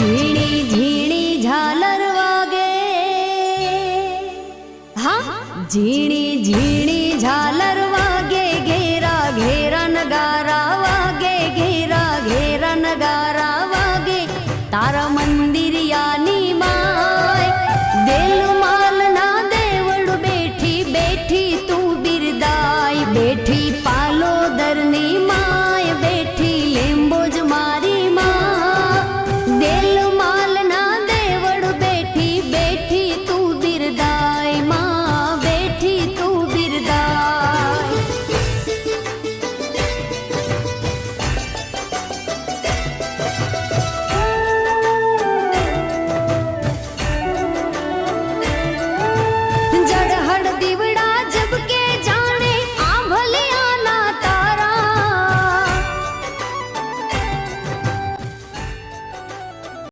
ઝીણી ઝીણી ઝાલર વાગે. હા, ઝીણી ઝીણી ઝાલર વાગે, ઘેરા ઘેરા નગારા વાગે, ઘેરા ઘેરા નગારા વાગે. તારા મંદિર યાની માય, દિલ માલ ના દેવડ બેઠી બેઠી તું બિરદાય બેઠી પા